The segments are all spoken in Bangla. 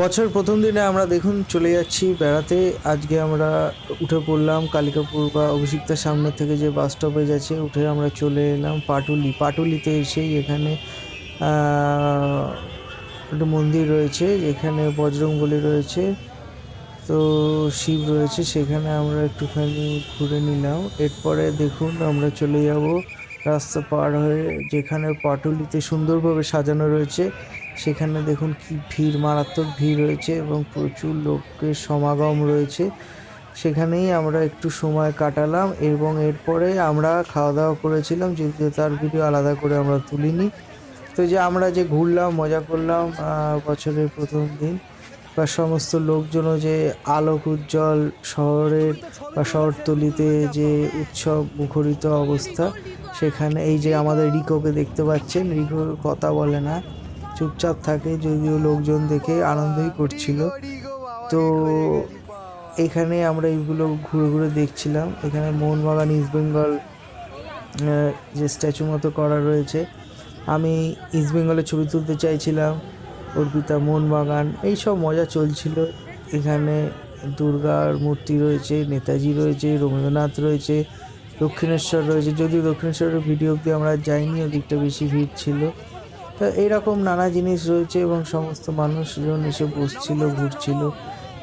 বছর প্রথম দিনে আমরা দেখুন চলে যাচ্ছি বেড়াতে। আজকে আমরা উঠে পড়লাম কালিকাপুর বা অভিষিক্তার সামনে থেকে যে বাস স্টপেজ আছে, উঠে আমরা চলে এলাম পাটুলি। পাটুলিতে এসেই এখানে একটা মন্দির রয়েছে এখানে বজরংবলী রয়েছে, তো শিব রয়েছে, সেখানে আমরা একটুখানি ঘুরে নিলাম। এরপরে দেখুন আমরা চলে যাব রাস্তা পার হয়ে, যেখানে পাটুলিতে সুন্দরভাবে সাজানো রয়েছে। সেখানে দেখুন কি ভিড়, মারাত্মক ভিড় রয়েছে এবং প্রচুর লোকের সমাগম রয়েছে। সেখানেই আমরা একটু সময় কাটালাম এবং এরপরে আমরা খাওয়া দাওয়া করেছিলাম যদিও তার ভিডিও আলাদা করে আমরা তুলিনি। তো যে আমরা যে ঘুরলাম, মজা করলাম বছরের প্রথম দিন বা সমস্ত লোকজনও যে আলোক উজ্জ্বল শহরের বা শহরতলিতে যে উৎসব মুখরিত অবস্থা, সেখানে এই যে আমাদের রিকোকে দেখতে পাচ্ছেন, রিকো কথা বলে না। চুপচাপ থাকে, যদিও লোকজন দেখে আনন্দই করছিল। তো এখানে আমরা এইগুলো ঘুরে ঘুরে দেখছিলাম। এখানে মোহনবাগান, ইস্ট বেঙ্গল যে স্ট্যাচু মতো করা রয়েছে। আমি ইস্ট বেঙ্গলের ছবি তুলতে চাইছিলাম, অর্পিতা মোহনবাগান, এইসব মজা চলছিল। এখানে দুর্গার মূর্তি রয়েছে, নেতাজি রয়েছে, রবীন্দ্রনাথ রয়েছে, দক্ষিণেশ্বর রয়েছে। যদিও দক্ষিণেশ্বরের ভিডিও অব্দি আমরা যাইনি, ওদিকটা বেশি ভিড় ছিল। তো এইরকম নানা জিনিস রয়েছে এবং সমস্ত মানুষজন এসে বসছিল, ঘুরছিল।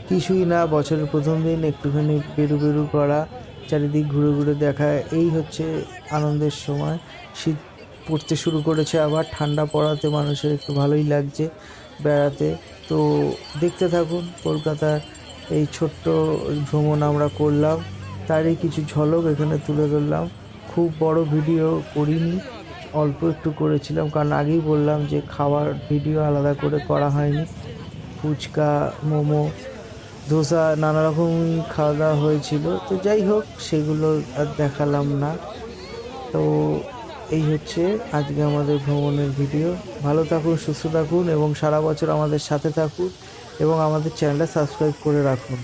কিছুই না, বছরের প্রথম দিন, একটুখানি বেরু বেরু করা, চারিদিক ঘুরে ঘুরে দেখা। এই হচ্ছে আনন্দের সময়। শীত পড়তে শুরু করেছে, আবার ঠান্ডা পড়াতে মানুষের একটু ভালোই লাগছে বেড়াতে। তো দেখতে থাকুন, কলকাতার এই ছোট্ট ভ্রমণ আমরা করলাম। তারই কিছু ঝলক এখানে তুলে ধরলাম। খুব বড় ভিডিও করিনি। অল্প একটু করেছিলাম, কারণ আগেই বললাম যে খাওয়ার ভিডিও আলাদা করে করা হয়নি। ফুচকা, মোমো ধোসা নানা রকমই খাওয়া দাওয়া হয়েছিল। তো যাই হোক, সেগুলো আর দেখালাম না। তো এই হচ্ছে আজকে আমাদের ভ্রমণের ভিডিও ভালো থাকুন, সুস্থ থাকুন এবং সারা বছর আমাদের সাথে থাকুন এবং আমাদের চ্যানেলটা সাবস্ক্রাইব করে রাখুন।